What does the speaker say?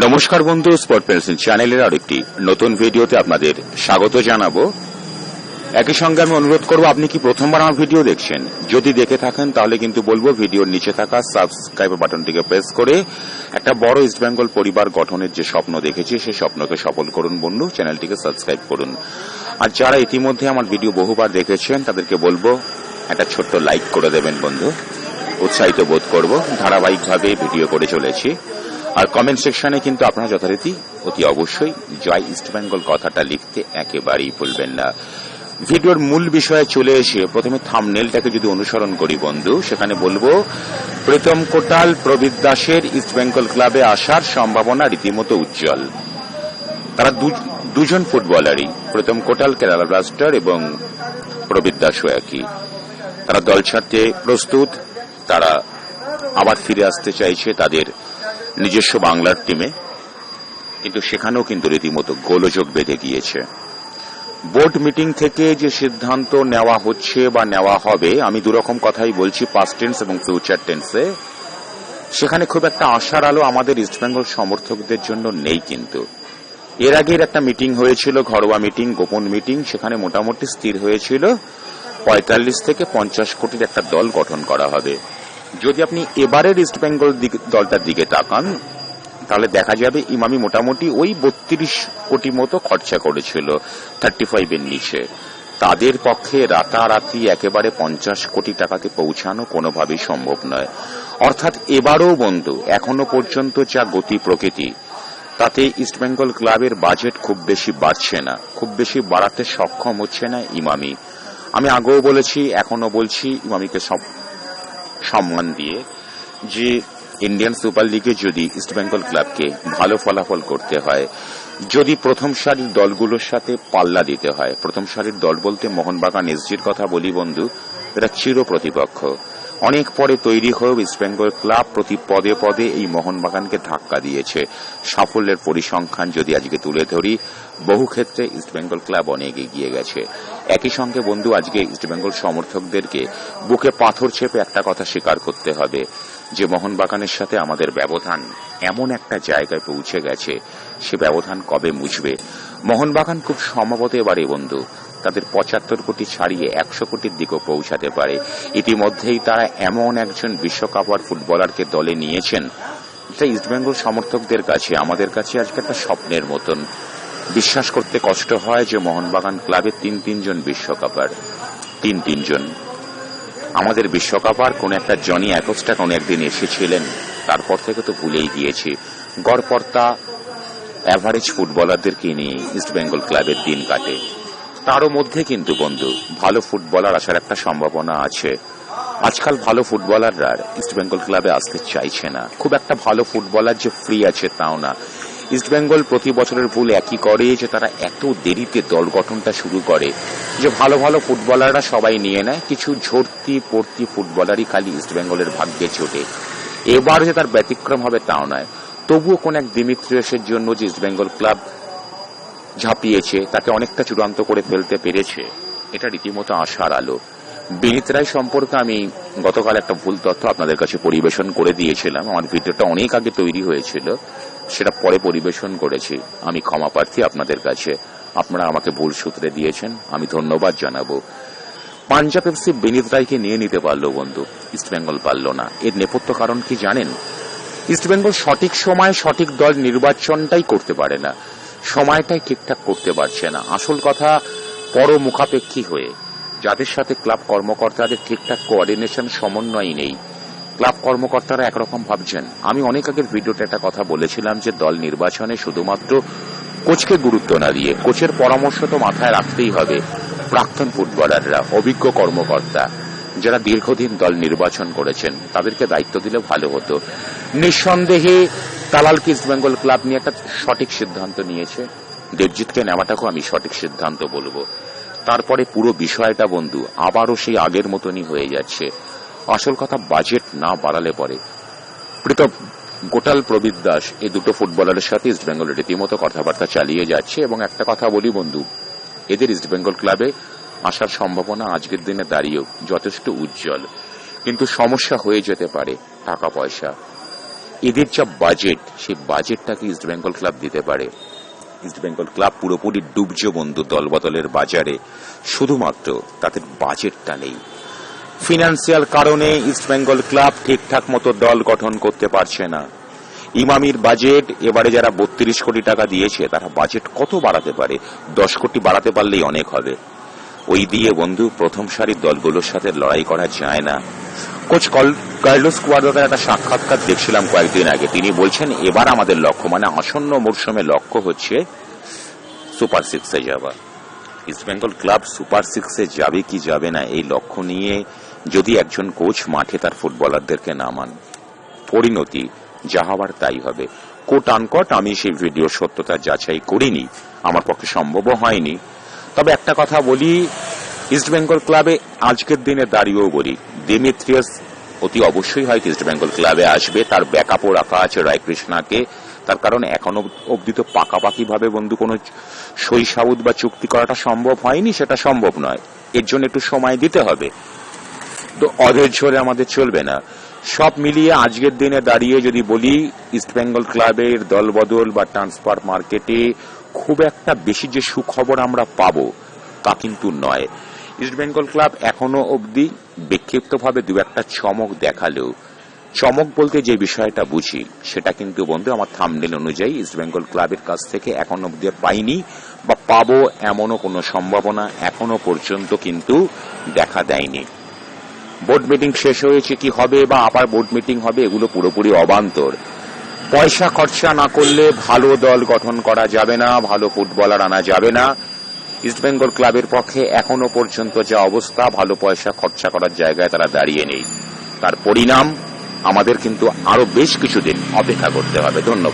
নমস্কার বন্ধু spot pencil চ্যানেলের আর একটি নতুন ভিডিওতে আপনাদের স্বাগত জানাব। একই সঙ্গে আমি অনুরোধ করব, আপনি কি প্রথমবার আমার ভিডিও দেখছেন? যদি দেখে থাকেন, তাহলে কিন্তু বলব ভিডিওর নিচে থাকা সাবস্ক্রাইব বাটনটিকে প্রেস করে একটা বড় ইস্ট বেঙ্গল পরিবার গঠনের যে স্বপ্ন দেখেছি, সেই স্বপ্নকে সফল করুন বন্ধু, চ্যানেলটিকে সাবস্ক্রাইব করুন। আর যারা ইতিমধ্যে আমার ভিডিও বহুবার দেখেছেন, তাদেরকে বলব, একটা ছোট্ট লাইক করে দেবেন বন্ধু। উৎসাহিত বোধ করব, ধারাবাহিকভাবে ভিডিও করে চলেছি। আর কমেন্ট সেকশনে কিন্তু আপনারা যথারীতি অতি অবশ্যই জয় ইস্ট বেঙ্গল কথাটা লিখতে একেবারেই ভুলবেন না। ভিডিওর মূল বিষয়ে চলে এসে প্রথমে থামনেলটাকে যদি অনুসরণ করি বন্ধু, সেখানে বলব প্রথম কোটাল, প্রবীর দাসের ইস্ট বেঙ্গল ক্লাবে আসার সম্ভাবনা রীতিমতো উজ্জ্বল। তারা দুজন ফুটবলারই প্রথম কোটাল কেরালা ব্লাস্টার এবং প্রবীর দাসও একই। তারা দল ছাড়তে প্রস্তুত, তারা আবার ফিরে আসতে চাইছে তাদের নিজস্ব বাংলার টিমে, কিন্তু সেখানেও কিন্তু রীতিমতো গোলযোগ বেঁধে গিয়েছে। বোর্ড মিটিং থেকে যে সিদ্ধান্ত নেওয়া হচ্ছে বা নেওয়া হবে, আমি দুরকম কথাই বলছি পাস্ট টেন্স এবং ফিউচার টেন্সে সেখানে খুব একটা আশার আলো আমাদের ইস্টবেঙ্গল সমর্থকদের জন্য নেই কিন্তু। এর আগের একটা মিটিং হয়েছিল, ঘরোয়া মিটিং, গোপন মিটিং, সেখানে মোটামুটি স্থির হয়েছিল। পঁয়তাল্লিশ থেকে পঞ্চাশ কোটির একটা দল গঠন করা হবে। যদি আপনি এবারের ইস্ট বেঙ্গল দলটার দিকে তাকান, তাহলে দেখা যাবে ইমামি মোটামুটি ওই বত্রিশ কোটি মতো খরচা করেছিল থার্টি ফাইভের নিচে। তাদের পক্ষে রাতারাতি একেবারে পঞ্চাশ কোটি টাকাতে পৌঁছানো কোনোভাবেই সম্ভব নয়। অর্থাৎ এবারও বন্ধু, এখনও পর্যন্ত যা গতি প্রকৃতি, তাতে ইস্টবেঙ্গল ক্লাবের বাজেট খুব বেশি বাড়ছে না, খুব বেশি বাড়াতে সক্ষম হচ্ছে না ইমামি। আমি আগেও বলেছি, এখনও বলছি, ইমামিকে সব সম্মান দিয়ে যে ইন্ডিয়ান সুপার লিগে যদি ইস্টবেঙ্গল ক্লাবকে ভালো ফলাফল করতে হয়, যদি প্রথম সারির দলগুলোর সাথে পাল্লা দিতে হয়, প্রথম সারির দল বলতে মোহনবাগান এসজির কথা বলি বন্ধু, এরা চির প্রতিপক্ষ। অনেক পরে তৈরি হয়েও ইস্টবেঙ্গল ক্লাব প্রতি পদে পদে এই মোহনবাগানকে ধাক্কা দিয়েছে। সাফল্যের পরিসংখ্যান যদি আজকে তুলে ধরি, বহু ক্ষেত্রে ইস্টবেঙ্গল ক্লাব অনেক এগিয়ে গেছে। একই সঙ্গে বন্ধু, আজকে ইস্টবেঙ্গল সমর্থকদেরকে বুকে পাথর চেপে একটা কথা স্বীকার করতে হবে, যে মোহনবাগানের সাথে আমাদের ব্যবধান এমন একটা জায়গায় পৌঁছে গেছে। সে ব্যবধান কবে মুছবে? মোহনবাগান খুব সম্ভবত এবারে বন্ধু তাদের পঁচাত্তর কোটি ছাড়িয়ে একশো কোটির দিকেও পৌঁছাতে পারে। ইতিমধ্যেই তারা এমন একজন বিশ্বকাপার ফুটবলারকে দলে নিয়েছেন এটা ইস্টবেঙ্গল সমর্থকদের কাছে, আমাদের কাছে আজকে একটা স্বপ্নের মতন। বিশ্বাস করতে কষ্ট হয় যে মোহনবাগান ক্লাবে তিন তিনজন বিশ্বকাপার, তিন তিনজন। আমাদের বিশ্বকাপার কোন একটা জনি একস্টা কোন একদিন এসেছিলেন, তারপর থেকে তো ভুলেই গিয়েছি। গড়পর্তা অ্যাভারেজ ফুটবলারদেরকে নিয়ে ইস্টবেঙ্গল ক্লাবের দিন কাটে। তারও মধ্যে কিন্তু বন্ধু, ভালো ফুটবলার আসার একটা সম্ভাবনা আছে। আজকাল ভালো ফুটবলাররা ইস্টবেঙ্গল ক্লাবে আসতে চাইছে না। খুব একটা ভালো ফুটবলার যে ফ্রি আছে তাও না। ইস্টবেঙ্গল প্রতি বছরের ভুল একই করে যে তারা এত দেরিতে দল গঠনটা শুরু করে। যে ভালো ভালো ফুটবলাররা সবাই নিয়ে নেয়, কিছু ঝরতি পড়তি ফুটবলারই খালি ইস্টবেঙ্গলের ভাগ্যে ছোটে এবার যে তার ব্যতিক্রম হবে তাও নয়। তবুও কোন এক দিমিত্রিয়সের জন্য যে ইস্টবেঙ্গল ক্লাব ঝাঁপিয়েছে, তাকে অনেকটা চূড়ান্ত করে ফেলতে পেরেছে। এটা রীতিমতো আশার আলো। বিনীত রায় সম্পর্কে আমি গতকাল একটা ভুল তথ্য আপনাদের কাছে পরিবেশন করে দিয়েছিলাম। আমার ভিডিওটা অনেক আগে তৈরি হয়েছিল, সেটা পরে পরিবেশন করেছি। আমি ক্ষমা প্রার্থী আপনাদের কাছে। আপনারা আমাকে ভুল সূত্রে দিয়েছেন, আমি ধন্যবাদ জানাব। পাঞ্জাব এফসি বিনীত রায়কে নিয়ে নিতে পারল বন্ধু ইস্টবেঙ্গল পারল না। এর নেপথ্য কারণ কি জানেন? ইস্টবেঙ্গল সঠিক সময় সঠিক দল নির্বাচনটাই করতে পারে না। সময়টাই ঠিকঠাক করতে পারছে না। আসল কথা, পরমুখাপেক্ষী হয়ে। যাদের সাথে ক্লাব কর্মকর্তাদের ঠিকঠাক কোঅর্ডিনেশন সমন্বয় নেই, ক্লাব কর্মকর্তারা একরকম ভাবছেন। আমি অনেক আগের ভিডিওতে একটা কথা বলেছিলাম যে, দল নির্বাচনে শুধুমাত্র কোচকে গুরুত্ব না দিয়ে, কোচের পরামর্শ তো মাথায় রাখতেই হবে, প্রাক্তন ফুটবলাররা, অভিজ্ঞ কর্মকর্তা, যারা দীর্ঘদিন দল নির্বাচন করেছেন, তাদেরকে দায়িত্ব দিলে ভালো হতো। নিঃসন্দেহে তালালকে ইস্টবেঙ্গল ক্লাব নিয়ে একটা সঠিক সিদ্ধান্ত নিয়েছে। দেবজিৎকে নেওয়াটাকেও আমি সঠিক সিদ্ধান্ত বলব। তারপরে পুরো বিষয়টা বন্ধু, আবারও সেই আগের মতনই হয়ে যাচ্ছে। আসল কথা বাজেট না বাড়ালে পরে। প্রীতম গোটাল প্রবীর দাস, এই দুটো ফুটবলারের সাথে ইস্টবেঙ্গল রীতিমতো কথাবার্তা চালিয়ে যাচ্ছে। এবং একটা কথা বলি বন্ধু, এদের ইস্টবেঙ্গল ক্লাবে আসার সম্ভাবনা আজকের দিনে দাঁড়িয়েও যথেষ্ট উজ্জ্বল। কিন্তু সমস্যা হয়ে যেতে পারে টাকা পয়সা এদের যা বাজেট সেই বাজেটটাকে ইস্ট বেঙ্গল ক্লাব দিতে পারে। ইস্ট বেঙ্গল ক্লাব পুরোপুরি ডুবছে বন্ধু দলবদলের বাজারে। শুধুমাত্র তাদের বাজেটটা নেই। ফিনান্সিয়াল কারণে ইস্ট বেঙ্গল ক্লাব ঠিকঠাক মতো দল গঠন করতে পারছে না। ইমামির বাজেট এবারে যারা বত্রিশ কোটি টাকা দিয়েছে, তারা বাজেট কত বাড়াতে পারে? দশ কোটি বাড়াতে পারলেই অনেক হবে। ওই দিয়ে বন্ধু, প্রথম সারির দলগুলোর সাথে লড়াই করা যায় না। কোচ কার্লোস কুয়াদ্রাতার একটা সাক্ষাৎকার দেখছিলাম কয়েকদিন আগে। তিনি বলছেন, এবার আমাদের লক্ষ্য মানে আসন্ন মরশুমে লক্ষ্য হচ্ছে সুপার সিক্সে যাওয়া। ইস্টবেঙ্গল ক্লাব সুপার সিক্সে যাবে কি যাবে না, এই লক্ষ্য নিয়ে যদি একজন কোচ মাঠে তার ফুটবলারদেরকে নামান পরিণতি যা হবার তাই হবে। কোট আনকট আমি সেই ভিডিওর সত্যতা যাচাই করিনি, আমার পক্ষে সম্ভবও হয়নি। তবে একটা কথা বলি ইস্টবেঙ্গল ক্লাবে আজকের দিনে দাঁড়িয়েও বলি দেমিত্রিয়াস অতি অবশ্যই হয়তো ইস্টবেঙ্গল ক্লাবে আসবে। তার ব্যাকআপও রাখা আছে রায়কৃষ্ণাকে। তার কারণ এখনও অব্দি তো পাকাপাকি ভাবে বন্ধু কোনো সই বা চুক্তি করাটা সম্ভব হয়নি, সেটা সম্ভব নয়। এর জন্য একটু সময় দিতে হবে। তো অধৈর্যরে আমাদের চলবে না। সব মিলিয়ে আজকের দিনে দাঁড়িয়ে যদি বলি ইস্টবেঙ্গল ক্লাবের দলবদল বা ট্রান্সফার মার্কেটে খুব একটা বেশি যে সুখবর আমরা পাবো, তা কিন্তু নয়। ইস্টবেঙ্গল ক্লাব এখনও অবধি বিক্ষিপ্তভাবে দু একটা চমক দেখালেও, চমক বলতে যে বিষয়টা বুঝি, সেটা কিন্তু বন্ধু আমার থামনেল অনুযায়ী ইস্টবেঙ্গল ক্লাবের কাছ থেকে এখন অব্দি পাইনি বা পাবো এমনও কোনো সম্ভাবনা এখনও পর্যন্ত কিন্তু দেখা দেয়নি। বোর্ড মিটিং শেষ হয়েছে কি হবে বা আবার বোর্ড মিটিং হবে এগুলো পুরোপুরি অবান্তর। পয়সা খরচা না করলে ভালো দল গঠন করা যাবে না, ভালো ফুটবলার আনা যাবে না। ইস্টবেঙ্গল ক্লাবের পক্ষে এখনও পর্যন্ত যা অবস্থা, ভালো পয়সা খরচা করার জায়গায় তারা দাঁড়িয়ে নেই। তার পরিণাম আমাদের কিন্তু আরও বেশ কিছুদিন অপেক্ষা করতে হবে। ধন্যবাদ।